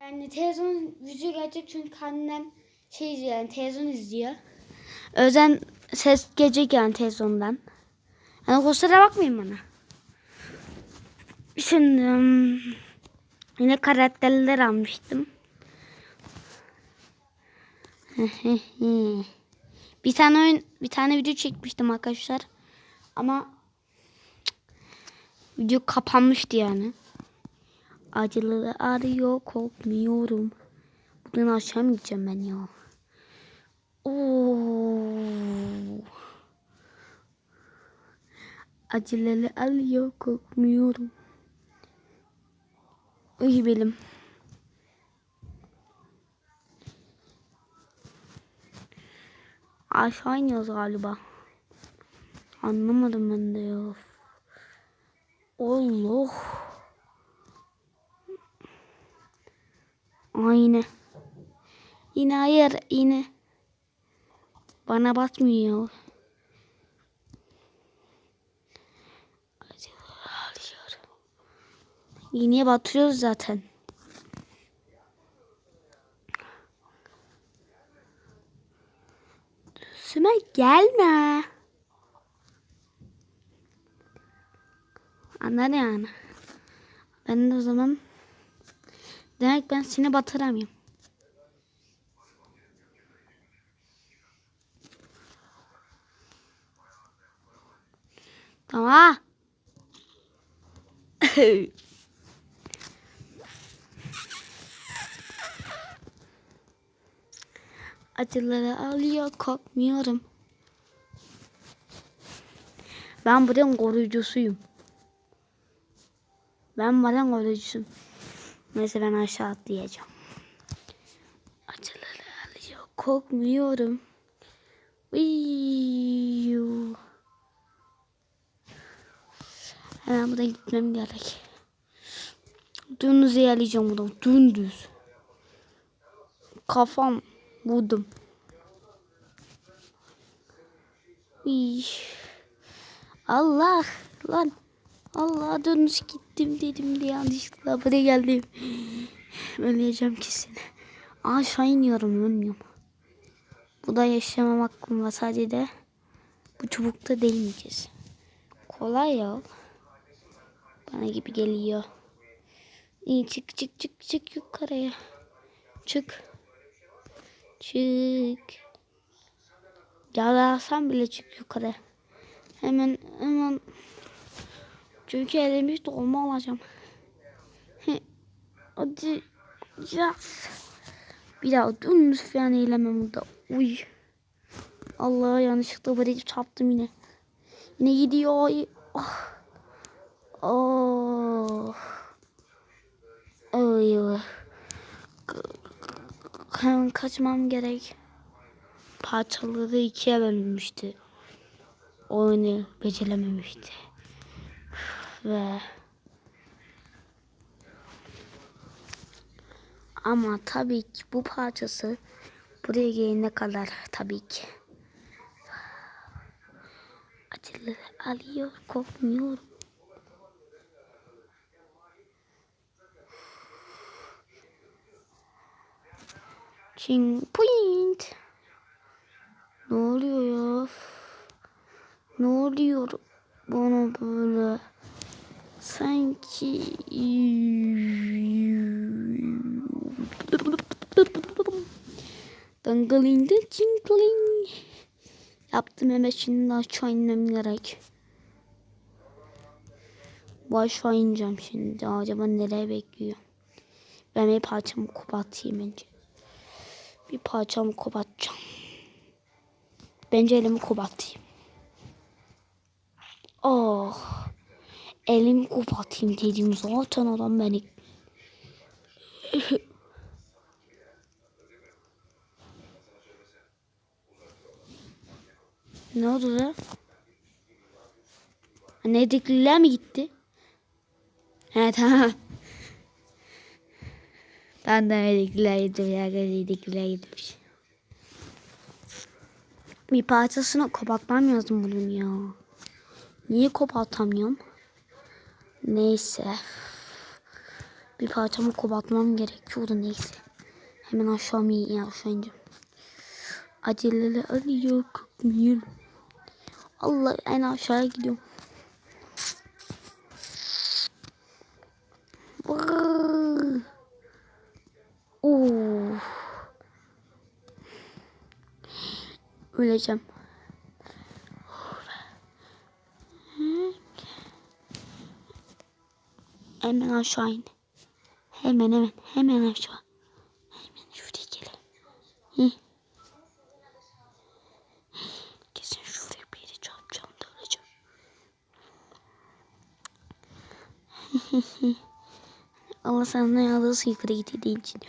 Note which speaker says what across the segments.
Speaker 1: Yani televizyon video gelecek çünkü annem şey izliyor yani televizyon izliyor. Özen ses gelecek yani televizyondan. Yani kusura bakmayın bana. Şimdi yine karakterler almıştım. bir tane oyun, bir tane video çekmiştim arkadaşlar. Ama video kapanmıştı yani. Acıları arıyor korkmuyorum. Buradan aşağı mı gideceğim ben ya? Oo. Acıları arıyor korkmuyorum. İyi benim. Aşağı iniyoruz galiba. Anlamadım ben de ya. Allah. Aa yine. Yine hayır yine. Bana batmıyor. Yine batıyoruz zaten. Süme gelme. Anladın yani. Ben de o zaman demek ben seni batıramıyorum. Tamam. Acıları alıyor korkmuyorum. Ben buranın koruyucusuyum. Ben buranın koruyucusuyum. Neyse ben aşağı atlayacağım. Acıları alıyor korkmuyorum. Uyuu. Hemen buradan gitmem gerek. Dümdüz ilerleyeceğim buradan. Dümdüz. Kafam vurdum. Allah lan. Allah dönüş gittim dedim diye yanlışlıkla buraya geldim. Öleceğim kesin. Aşağı iniyorum ölmüyorum. Bu da yaşamam hakkım var sadece de bu çubukta değmeyeceğiz. Kolay ya. Bana gibi geliyor. İyi çık çık çık çık yukarıya. Çık. Çık. Yalasam bile çık yukarı. Hemen hemen. Çünkü elemiş dolma alacağım. Hadi. Yes. Bir daha dümdüz falan eylemem burada. Uy. Allah yanlışlıkla buraya çarptım yine. Yine gidiyor. Ah. Oh. Ay. Hemen kaçmam gerek. Parçaları ikiye bölünmüştü. Oyunu becerememişti. Ve ama tabii ki bu parçası buraya gelene kadar tabii ki acılı alıyor korkmuyorum. Ching point. Ne oluyor ya? Ne oluyor bana böyle? Sanki Dangalin jingling Yaptım hemen şimdi aşağı inmem gerek. Bu aşağı ineceğim şimdi. Acaba nereye bekliyor? Ben bir parçamı kopartayım önce. Bir parçamı kopartacağım. Bence elimi kopartayım. Oh. Elimi kopartayım dedim zaten adam beni. ne oldu da? Ne dikliler mi gitti? He tamam. Ben de medikliler gittim ya. Medikliler gitmiş. Bir parçasını kopartmam lazım bunun ya. Niye kopartamıyorum? Neyse. Bir parçamı kopartmam gerekiyordu neyse. Hemen aşağı mı ya aşağı ineceğim. Acelele alıyor kalkmıyorum. Allah en aşağıya gidiyorum. Oo. Öleceğim. Hemen aşağı in. Hemen hemen hemen aşağı. Hemen şuraya gel. Hı. Kesin şuraya bir yere çarpacağım da öleceğim. Allah sana yardımcısı yukarı gittiğin için.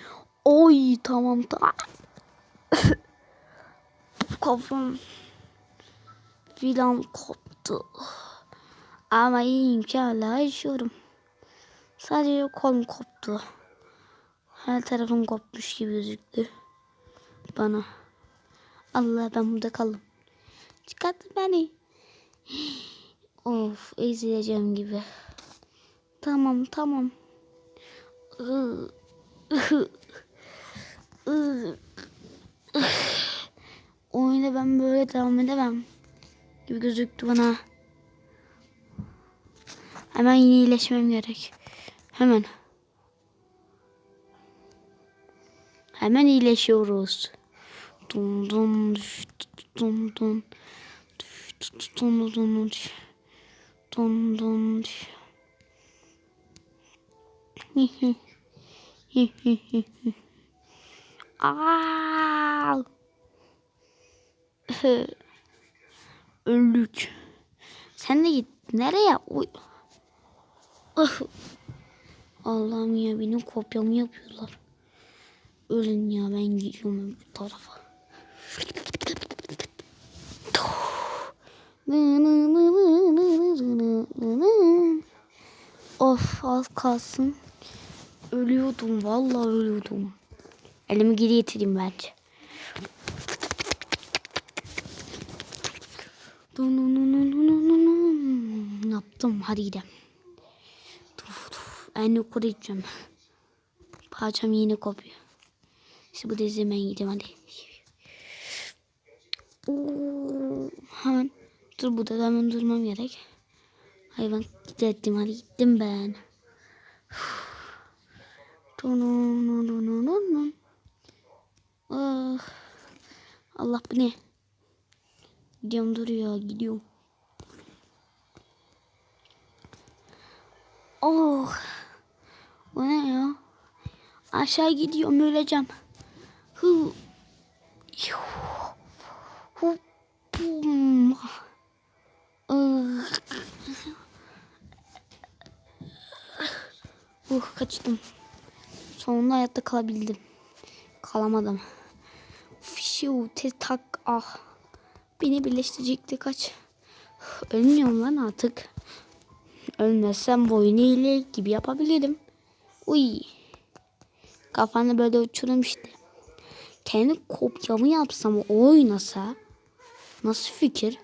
Speaker 1: Oy tamam tamam. Kafam filan koptu. Ama iyiyim ki hala yaşıyorum. Sadece kolum koptu. Her tarafım kopmuş gibi gözüktü. Bana. Allah ben burada kaldım. Çıkartın beni. Of ezileceğim gibi. Tamam tamam. Oyuna ben böyle devam edemem. Gibi gözüktü bana. Hemen iyileşmem gerek. Hemen. Hemen iyileşiyoruz. Dun düş. Hi hi. Hi hi hi hi. Aa! Öldük. Sen de git. Nereye? Uy. Ah. Allah'ım ya benim kopyamı yapıyorlar. Ölün ya ben gidiyorum bu tarafa. Of az kalsın. Ölüyordum vallahi ölüyordum. Elimi geri getireyim bence. Yaptım hadi gidelim. En yukarı gideceğim. Parçam yine kopuyor. İşte bu dizi ben gideyim hadi. Oo, hemen dur burada da hemen durmam gerek. Hayvan gittim hadi gittim ben. Ah. Allah bu ne? Gidiyorum duruyor gidiyorum. Oh. O ne ya? Aşağı gidiyorum öleceğim. Hı. Ah. Uh kaçtım. Sonunda hayatta kalabildim. Kalamadım. Fişu tak ah. Beni birleştirecekti kaç. Ölmüyorum lan artık. Ölmezsem boynu ile gibi yapabilirim. Uy. Kafanı böyle uçurum işte. Kendi kopyamı yapsam oynasa. Nasıl fikir?